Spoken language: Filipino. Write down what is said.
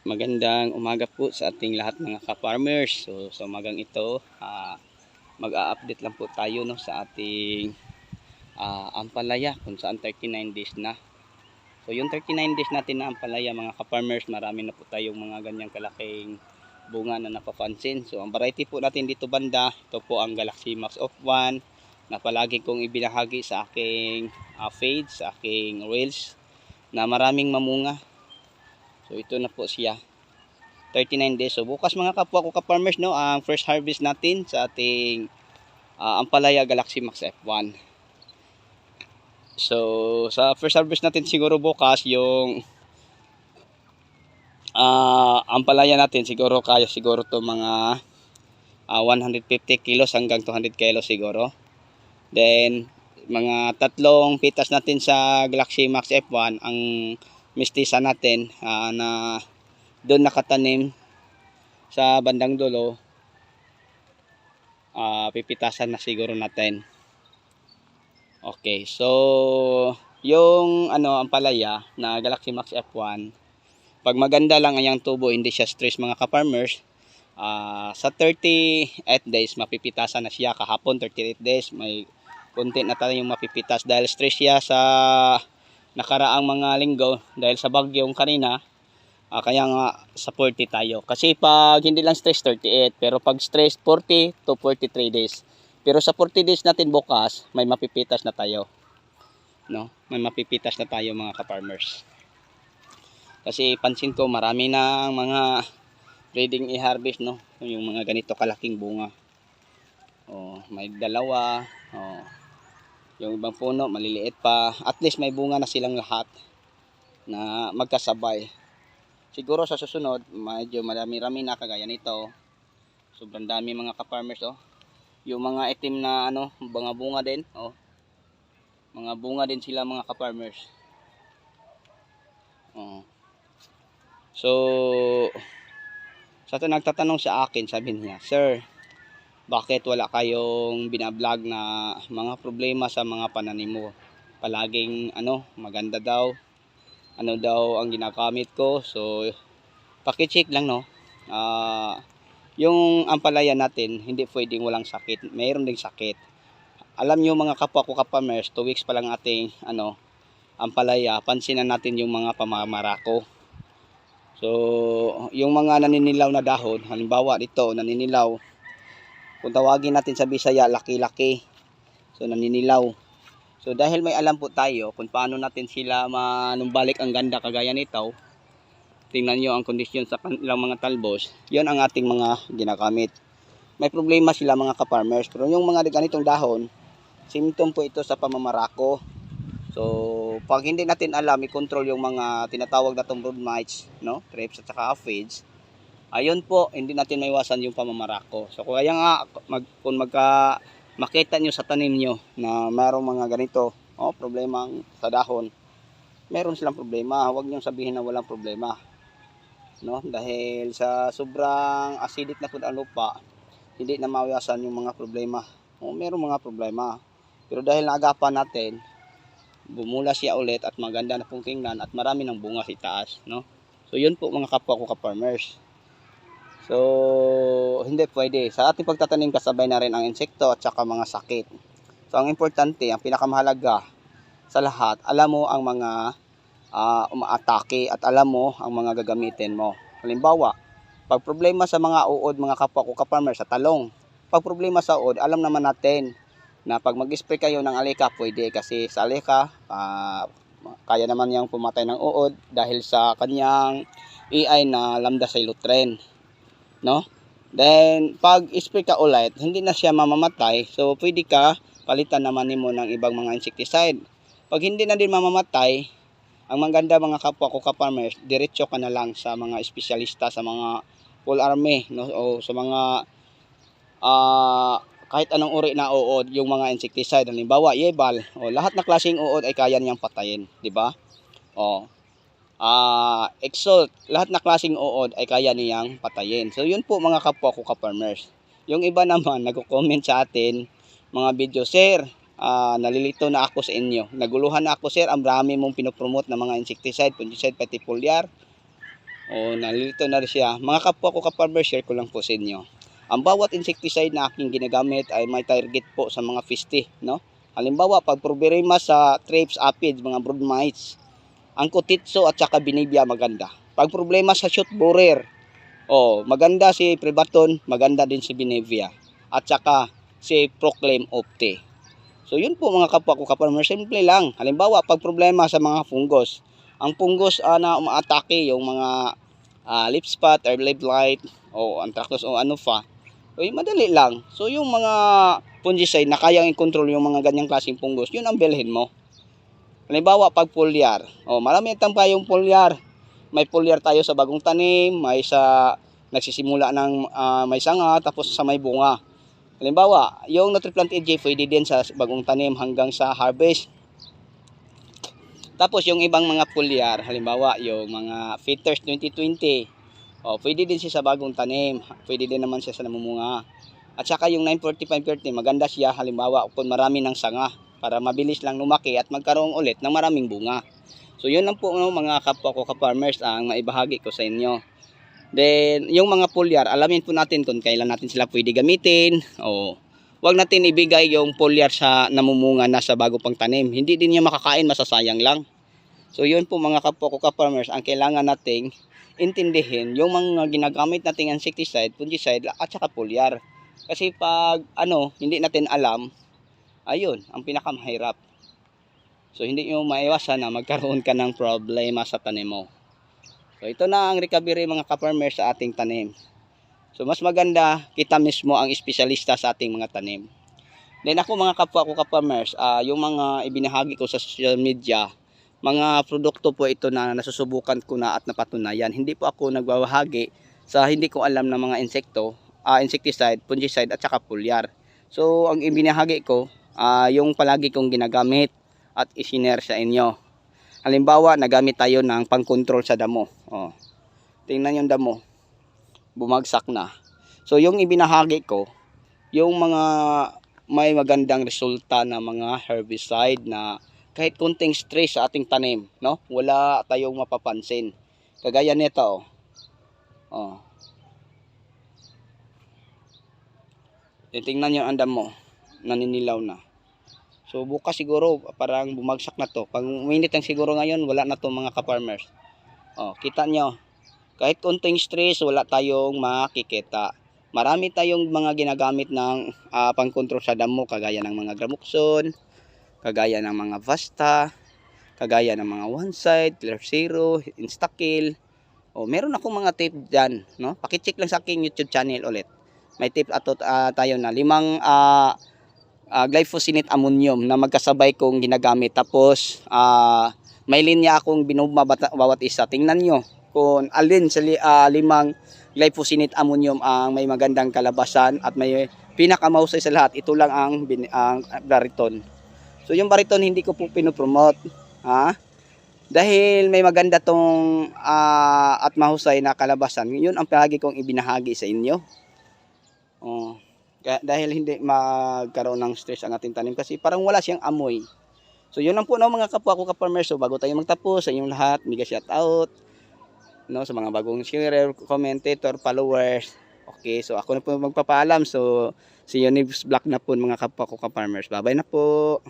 Magandang umaga po sa ating lahat mga ka-farmers. So sa umagang ito, ah, mag-a-update lang po tayo no sa ating ah, ampalaya kung saan 39 days na. So yung 39 days natin na ampalaya mga ka-farmers, marami na po tayong mga ganyang kalaking bunga na napapansin. So ang variety po natin dito banda, ito po ang Galaxy Max of 1 na palagi kong ibinahagi sa aking ah, feed, sa aking reels na maraming mamunga. So ito na po siya. 39 days. So bukas mga kapwa ko ka-farmers no, ang first harvest natin sa ating ah, Ampalaya Galaxy Max F1. So sa first harvest natin siguro bukas yung ah Ampalaya natin siguro kaya siguro to mga ah, 150 kilos hanggang 200 kilos siguro. Then mga tatlong pitas natin sa Galaxy Max F1 ang mistisa natin ah, na doon nakatanim sa bandang dulo ah, pipitasan na siguro natin. Okay so yung ano ang palaya na Galaxy Max F1 pag maganda lang ang tubo hindi siya stress mga ka-farmers ah, sa 38 days mapipitasan na siya. Kahapon 38 days may konti na tayong mapipitas dahil stress siya sa nakaraang mga linggo dahil sa bagyong kanina ah, kaya nga sa 40 tayo. Kasi pag hindi lang stress 38 pero pag stress 40 to 43 days. Pero sa 40 days natin bukas may mapipitas na tayo. No? May mapipitas na tayo mga ka-farmers. Kasi pansin ko marami na mga reading i-harvest no? Yung mga ganito kalaking bunga. Oh may dalawa. Oh yung ibang puno maliliit pa. At least may bunga na silang lahat na magkasabay. Siguro sa susunod medyo marami-rami na kagaya nito. Sobrang dami mga ka-farmers oh. Yung mga itim na ano mga bunga din oh. Mga bunga din sila mga ka-farmers. Oh. So sa ito nagtatanong sa akin sabi niya sir bakit wala kayong binablog na mga problema sa mga pananim mo? Palaging ano maganda daw. Ano daw ang ginagamit ko? So pakicheck lang no? Ah, yung ampalaya natin hindi pwedeng walang sakit. Mayroon ding sakit. Alam nyo mga kapwa ko kapamers 2 weeks pa lang ating ano ampalaya pansinan natin yung mga pamamarako so yung mga naninilaw na dahon halimbawa dito naninilaw kung tawagin natin sa Bisaya, laki-laki. So, naninilaw. So, dahil may alam po tayo kung paano natin sila manumbalik ang ganda kagaya nito, tingnan nyo ang kondisyon sa kanilang mga talbos, yon ang ating mga ginagamit. May problema sila mga ka-farmers, pero yung mga ganitong dahon, symptom po ito sa pamamarako. So, pag hindi natin alam, i-control yung mga tinatawag na itong mites, no? Trips at saka aphids, ayun po, hindi natin maiwasan yung pamamarako. So kaya nga, mag, kung magka, makita nyo sa tanim nyo na mayroong mga ganito, oh, problema sa dahon, meron silang problema. Huwag nyo sabihin na walang problema. No? Dahil sa sobrang acidic na food ang lupa, hindi na mawiwasan yung mga problema. Oh, meron mga problema. Pero dahil naagapan natin, bumula siya ulit at maganda na pong tingnan at marami ng bunga sa itaas. No? So yun po mga kapwa ko ka-farmers. So, hindi pwede. Sa ating pagtatanim kasabay na rin ang insekto at saka mga sakit. So, ang importante, ang pinakamahalaga sa lahat, alam mo ang mga uh, umaatake at alam mo ang mga gagamitin mo. Halimbawa, pag problema sa mga uod, mga kapwa ko ka-farmer sa talong, pag problema sa uod, alam naman natin na pag mag-spray kayo ng alika, pwede kasi sa alika, uh, kaya naman niyang pumatay ng uod dahil sa kanyang EI na lambda silotren no? Then, pag spray ka ulit, hindi na siya mamamatay. So, pwede ka palitan naman nimo ng ibang mga insecticide. Pag hindi na din mamamatay, ang maganda mga kapwa ko ka-farmers, diretso ka na lang sa mga espesyalista, sa mga full army, no? o sa mga uh, kahit anong uri na uod, yung mga insecticide, halimbawa, yebal, o lahat na klaseng uod ay kaya niyang patayin, di ba? O, uh, exalt, lahat na klaseng uod ay kaya niyang patayin. So yun po mga kapwa ko ka-farmers. Yung iba naman nagko-comment sa atin mga video, Sir, uh, nalilito na ako sa inyo. Naguluhan na ako sir, ang dami mong pinopromote na mga insecticide, fungicide, pati foliar. O nalilito na rin siya. Mga kapwa ko ka-farmer, share ko lang po sa inyo. Ang bawat insecticide na aking ginagamit ay may target po sa mga fisti, no? Halimbawa, pag problema sa trips, aphids, mga brood mites, ang kutitso at saka binibia maganda. Pag problema sa shoot borer, oh, maganda si Privaton, maganda din si Binevia. At saka si Proclaim Opte. So yun po mga kapwa ko kaparmer, simple lang. Halimbawa, pag problema sa mga fungus, ang fungus ah, na umaatake yung mga ah, lip spot or lip light o anthracnose o ano pa, Uy, madali lang. So yung mga fungicide na kayang i-control yung mga ganyang klaseng fungus, yun ang bilhin mo. Halimbawa, pag foliar. O, marami ang yung foliar. May foliar tayo sa bagong tanim, may sa nagsisimula ng ah, may sanga, tapos sa may bunga. Halimbawa, yung Nutriplant AJ pwede din sa bagong tanim hanggang sa harvest. Tapos yung ibang mga foliar, halimbawa yung mga Fitters 2020, oh, pwede din siya sa bagong tanim, pwede din naman siya sa namumunga. At saka yung 94530, maganda siya halimbawa kung marami ng sanga para mabilis lang lumaki at magkaroon ulit ng maraming bunga. So yun lang po no, mga kapwa ko ka-farmers ang maibahagi ko sa inyo. Then yung mga foliar, alamin po natin kung kailan natin sila pwede gamitin o wag natin ibigay yung foliar sa namumunga na sa bago pang tanim. Hindi din niya makakain, masasayang lang. So yun po mga kapwa ko ka-farmers, ang kailangan nating intindihin yung mga ginagamit nating insecticide, fungicide at saka foliar. Kasi pag ano, hindi natin alam, ayun, ang pinakamahirap. So hindi nyo maiwasan na magkaroon ka ng problema sa tanim mo. So ito na ang recovery mga ka-farmers sa ating tanim. So mas maganda kita mismo ang espesyalista sa ating mga tanim. Then ako mga kapwa ko ka-farmers, ah, yung mga ibinahagi ko sa social media, mga produkto po ito na nasusubukan ko na at napatunayan. Hindi po ako nagbabahagi sa hindi ko alam na mga insekto, ah, insecticide, fungicide at saka foliar. So ang ibinahagi ko, ah, yung palagi kong ginagamit at isinare sa inyo. Halimbawa, nagamit tayo ng pang-control sa damo. Oh. Tingnan yung damo. Bumagsak na. So yung ibinahagi ko, yung mga may magandang resulta na mga herbicide na kahit kunting stress sa ating tanim, no? Wala tayong mapapansin. Kagaya nito, oh. Oh. Tingnan nyo ang damo. Naninilaw na. So bukas siguro parang bumagsak na to. Pag uminit ang siguro ngayon, wala na to mga ka-farmers. Oh, kita nyo. Kahit kunting stress, wala tayong makikita. Marami tayong mga ginagamit ng ah, pangkontrol sa damo kagaya ng mga gramoxone, kagaya ng mga Vasta, kagaya ng mga one side, clear zero, instakill. Oh, meron akong mga tip diyan, no? Paki-check lang sa aking YouTube channel ulit. May tip ato ah, tayo na limang ah, ah, glyphosate ammonium na magkasabay kong ginagamit. Tapos ah, may linya akong binubma bawat isa. Tingnan nyo kung alin sa li, ah, limang glyphosate ammonium ang may magandang kalabasan at may pinakamahusay sa lahat. Ito lang ang, bin, ang bariton. So yung bariton hindi ko po pinopromote. Ha? Dahil may maganda tong ah, at mahusay na kalabasan. Yun ang palagi kong ibinahagi sa inyo. Oh. Kaya- dahil hindi magkaroon ng stress ang ating tanim kasi parang wala siyang amoy. So yun lang po no, mga kapwa ko ka-farmers. So bago tayo magtapos sa inyong lahat, mega shout out no sa mga bagong sharer, commentator, followers. Okay, so ako na po magpapaalam. So see you next vlog na po mga kapwa ko ka-farmers. Bye-bye na po.